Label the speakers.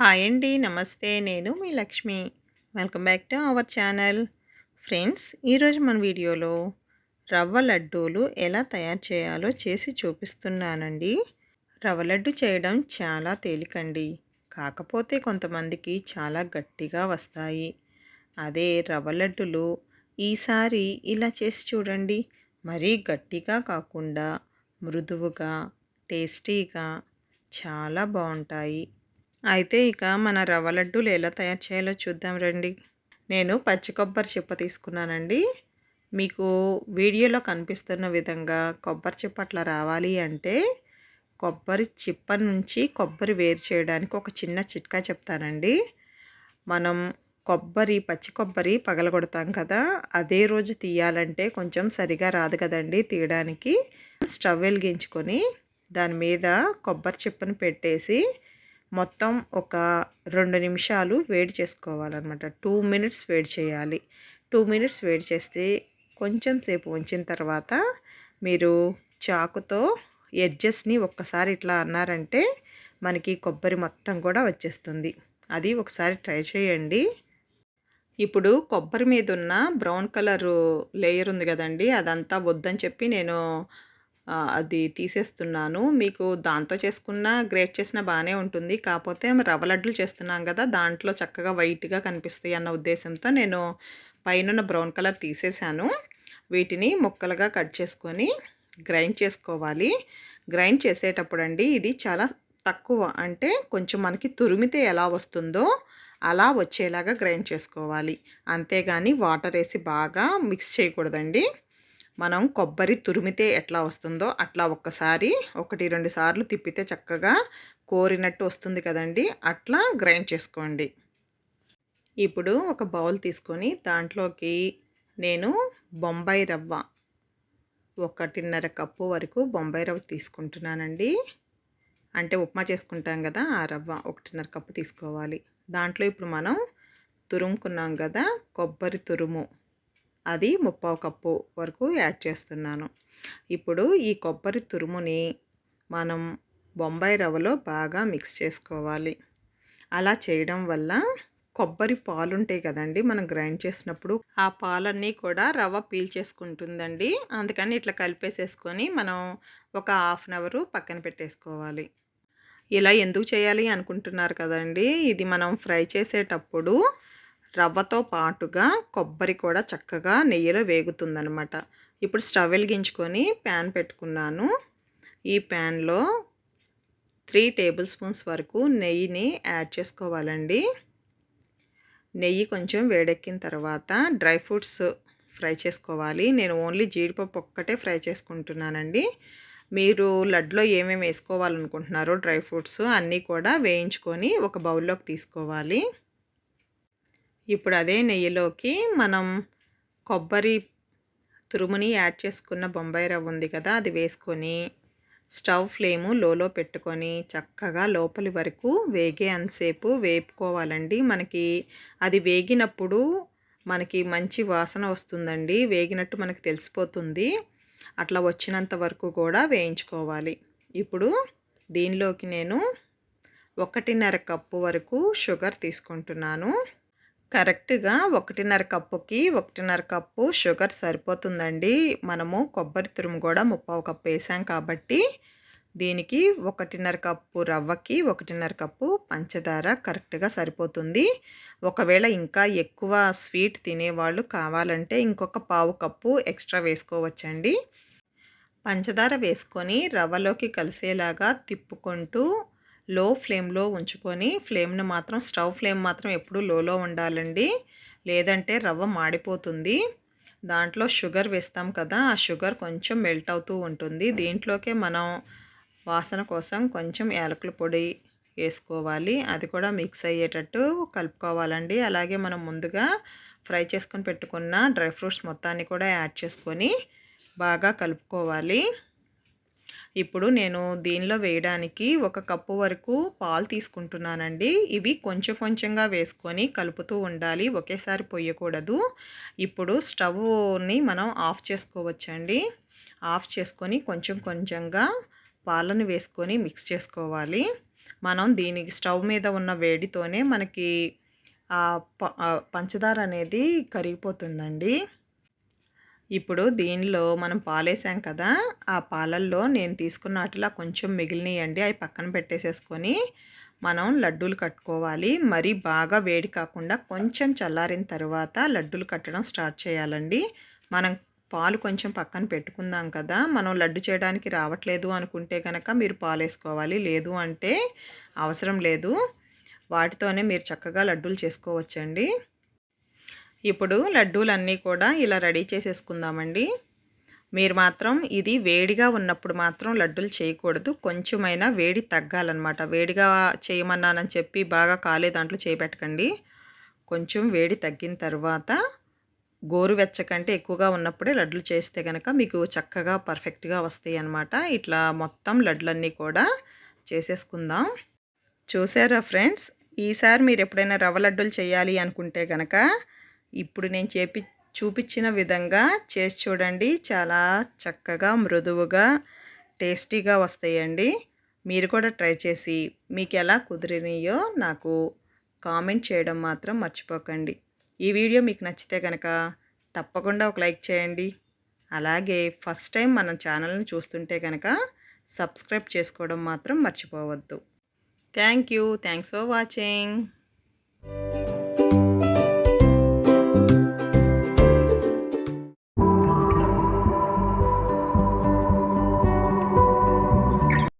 Speaker 1: Hi అండి. నమస్తే. నేను మీ Lakshmi. Welcome back to our channel. Friends ఈరోజు మన వీడియోలో రవ్వ లడ్డూలు ఎలా తయారు చేయాలో చేసి చూపిస్తున్నానండి. రవ్వ లడ్డు చేయడం చాలా తేలికండి. కాకపోతే కొంతమందికి చాలా గట్టిగా వస్తాయి. అదే రవ్వ లడ్డులు ఈసారి ఇలా చేసి చూడండి. మరీ గట్టిగా కాకుండా మృదువుగా టేస్టీగా చాలా బాగుంటాయి. అయితే ఇక మన రవ్వ లడ్డూలు ఎలా తయారు చేయాలో చూద్దాం రండి. నేను పచ్చి కొబ్బరి చిప్ప తీసుకున్నానండి. మీకు వీడియోలో కనిపిస్తున్న విధంగా కొబ్బరి చిప్ప అట్లా రావాలి అంటే కొబ్బరి చిప్ప నుంచి కొబ్బరి వేరు చేయడానికి ఒక చిన్న చిట్కా చెప్తానండి. మనం కొబ్బరి పచ్చి కొబ్బరి పగలగొడతాం కదా అదే రోజు తీయాలంటే కొంచెం సరిగా రాదు కదండి తీయడానికి. స్టవ్ వెలిగించుకొని దాని మీద కొబ్బరి చిప్పను పెట్టేసి మొత్తం ఒక రెండు నిమిషాలు వేడి చేసుకోవాలన్నమాట. టూ మినిట్స్ వేడి చేయాలి. టూ మినిట్స్ వేడి చేస్తే కొంచెం సేపు ఉంచిన తర్వాత మీరు చాకుతో ఎడ్జెస్ని ఒక్కసారి ఇట్లా అన్నారంటే మనకి కొబ్బరి మొత్తం కూడా వచ్చేస్తుంది. అది ఒకసారి ట్రై చేయండి. ఇప్పుడు కొబ్బరి మీద ఉన్న బ్రౌన్ కలర్ లేయర్ ఉంది కదండి అదంతా వద్దని చెప్పి నేను అది తీసేస్తున్నాను. మీకు దాంతో చేసుకున్న గ్రేట్ చేసిన బాగానే ఉంటుంది. కాకపోతే రవ్వ లడ్డులు చేస్తున్నాం కదా దాంట్లో చక్కగా వైట్గా కనిపిస్తాయి అన్న ఉద్దేశంతో నేను పైన బ్రౌన్ కలర్ తీసేసాను. వీటిని ముక్కలుగా కట్ చేసుకొని గ్రైండ్ చేసుకోవాలి. గ్రైండ్ చేసేటప్పుడు అండి ఇది చాలా తక్కువ అంటే కొంచెం మనకి తురిమితే ఎలా వస్తుందో అలా వచ్చేలాగా గ్రైండ్ చేసుకోవాలి. అంతేగాని వాటర్ వేసి బాగా మిక్స్ చేయకూడదండి. మనం కొబ్బరి తురిమితే ఎట్లా వస్తుందో అట్లా ఒక్కసారి ఒకటి రెండు సార్లు తిప్పితే చక్కగా కోరినట్టు వస్తుంది కదండి. అట్లా గ్రైండ్ చేసుకోండి. ఇప్పుడు ఒక బౌల్ తీసుకొని దాంట్లోకి నేను బొంబాయి రవ్వ ఒకటిన్నర కప్పు వరకు బొంబాయి రవ్వ తీసుకుంటున్నానండి. అంటే ఉప్మా చేసుకుంటాం కదా ఆ రవ్వ ఒకటిన్నర కప్పు తీసుకోవాలి. దాంట్లో ఇప్పుడు మనం తురుముకున్నాం కదా కొబ్బరి తురుము. అది ముప్పావు కప్పు వరకు యాడ్ చేస్తున్నాను. ఇప్పుడు ఈ కొబ్బరి తురుముని మనం బొంబాయి రవ్వలో బాగా మిక్స్ చేసుకోవాలి. అలా చేయడం వల్ల కొబ్బరి పాలు ఉంటాయి కదండి మనం గ్రైండ్ చేసినప్పుడు. ఆ పాలన్నీ కూడా రవ్వ పీల్చేసుకుంటుందండి అందుకని ఇట్లా కలిపేసేసుకొని మనం ఒక హాఫ్ అన్ అవర్ పక్కన పెట్టేసుకోవాలి. ఇలా ఎందుకు చేయాలి అనుకుంటున్నారు కదండి? ఇది మనం ఫ్రై చేసేటప్పుడు రవ్వతో పాటుగా కొబ్బరి కూడా చక్కగా నెయ్యిలో వేగుతుందనమాట ఇప్పుడు స్టవ్ వెలిగించుకొని ప్యాన్ పెట్టుకున్నాను. ఈ ప్యాన్లో త్రీ టేబుల్ స్పూన్స్ వరకు నెయ్యిని యాడ్ చేసుకోవాలండి. నెయ్యి కొంచెం వేడెక్కిన తర్వాత డ్రై ఫ్రూట్స్ ఫ్రై చేసుకోవాలి. నేను ఓన్లీ జీడిపప్పు ఒక్కటే ఫ్రై చేసుకుంటున్నానండి. మీరు లడ్లో ఏమేమి వేసుకోవాలనుకుంటున్నారో డ్రై ఫ్రూట్స్ అన్నీ కూడా వేయించుకొని ఒక బౌల్లోకి తీసుకోవాలి. ఇప్పుడు అదే నెయ్యిలోకి మనం కొబ్బరి తురుముని యాడ్ చేసుకున్న బొంబాయి రవ్వ ఉంది కదా అది వేసుకొని స్టవ్ ఫ్లేము లోలో పెట్టుకొని చక్కగా లోపలి వరకు వేగే అంతసేపు వేపుకోవాలండి. మనకి అది వేగినప్పుడు మనకి మంచి వాసన వస్తుందండి. వేగినట్టు మనకు తెలిసిపోతుంది. అట్లా వచ్చినంత వరకు కూడా వేయించుకోవాలి. ఇప్పుడు దీనిలోకి నేను ఒకటిన్నర కప్పు వరకు షుగర్ తీసుకుంటున్నాను. కరెక్ట్గా ఒకటిన్నర కప్పుకి ఒకటిన్నర కప్పు షుగర్ సరిపోతుందండి. మనము కొబ్బరి తురుము కూడా ముప్పావు కప్పు వేసాం కాబట్టి దీనికి ఒకటిన్నర కప్పు రవ్వకి ఒకటిన్నర కప్పు పంచదార కరెక్ట్గా సరిపోతుంది. ఒకవేళ ఇంకా ఎక్కువ స్వీట్ తినేవాళ్ళు కావాలంటే ఇంకొక పావు కప్పు ఎక్స్ట్రా వేసుకోవచ్చండి. పంచదార వేసుకొని రవ్వలోకి కలిసేలాగా తిప్పుకుంటూ లో ఫ్లేమ్లో ఉంచుకొని ఫ్లేమ్ను మాత్రం స్టవ్ ఫ్లేమ్ మాత్రం ఎప్పుడు లోలో ఉండాలండి. లేదంటే రవ్వ మాడిపోతుంది. దాంట్లో షుగర్ వేస్తాం కదా ఆ షుగర్ కొంచెం మెల్ట్ అవుతూ ఉంటుంది. దీంట్లోకే మనం వాసన కోసం కొంచెం యాలకుల పొడి వేసుకోవాలి. అది కూడా మిక్స్ అయ్యేటట్టు కలుపుకోవాలండి. అలాగే మనం ముందుగా ఫ్రై చేసుకొని పెట్టుకున్న డ్రై ఫ్రూట్స్ మొత్తాన్ని కూడా యాడ్ చేసుకొని బాగా కలుపుకోవాలి. ఇప్పుడు నేను దీనిలో వేయడానికి ఒక కప్పు వరకు పాలు తీసుకుంటున్నానండి. ఇవి కొంచెం కొంచెంగా వేసుకొని కలుపుతూ ఉండాలి. ఒకేసారి పొయ్యకూడదు. ఇప్పుడు స్టవ్ని మనం ఆఫ్ చేసుకోవచ్చండి. ఆఫ్ చేసుకొని కొంచెం కొంచెంగా పాలను వేసుకొని మిక్స్ చేసుకోవాలి. మనం దీనికి స్టవ్ మీద ఉన్న వేడితోనే మనకి ప పంచదార అనేది కరిగిపోతుందండి. ఇప్పుడు దీనిలో మనం పాలేసాం కదా! ఆ పాలల్లో నేను తీసుకున్న వాటిలో కొంచెం మిగిలినయండి. అవి పక్కన పెట్టేసేసుకొని, మనం లడ్డూలు కట్టుకోవాలి. మరి బాగా వేడి కాకుండా కొంచెం చల్లారిన తర్వాత లడ్డూలు కట్టడం స్టార్ట్ చేయాలండి. మనం పాలు కొంచెం పక్కన పెట్టుకుందాం కదా! మనం లడ్డు చేయడానికి రావట్లేదు అనుకుంటే కనుక మీరు పాలేసుకోవాలి. లేదు అంటే అవసరం లేదు. వాటితోనే మీరు చక్కగా లడ్డూలు చేసుకోవచ్చండి. ఇప్పుడు లడ్డూలన్నీ కూడా ఇలా రెడీ చేసేసుకుందామండి. మీరు మాత్రం ఇది వేడిగా ఉన్నప్పుడు మాత్రం లడ్డూలు చేయకూడదు. కొంచెమైనా వేడి తగ్గాలనమాట. వేడిగా చేయమన్నానని చెప్పి బాగా కాలే దాంట్లో చేయి కొంచెం వేడి తగ్గిన తర్వాత గోరువెచ్చ కంటే ఎక్కువగా ఉన్నప్పుడే లడ్డులు చేస్తే కనుక మీకు చక్కగా పర్ఫెక్ట్‌గా వస్తాయి అన్నమాట ఇట్లా మొత్తం లడ్లన్నీ కూడా చేసేసుకుందాం. చూసారా ఫ్రెండ్స్? ఈసారి మీరు ఎప్పుడైనా రవ్వ లడ్డూలు చేయాలి అనుకుంటే కనుక ఇప్పుడు నేను చేపి చూపించిన విధంగా చేసి చూడండి. చాలా చక్కగా, మృదువుగా, టేస్టీగా వస్తాయండి. మీరు కూడా ట్రై చేసి మీకు ఎలా కుదిరినాయో నాకు కామెంట్ చేయడం మాత్రం మర్చిపోకండి. ఈ వీడియో మీకు నచ్చితే కనుక తప్పకుండా ఒక లైక్ చేయండి. అలాగే ఫస్ట్ టైం మన ఛానల్‌ని చూస్తుంటే కనుక సబ్స్క్రైబ్ చేసుకోవడం మాత్రం మర్చిపోవద్దు. Thank you. Thanks for watching.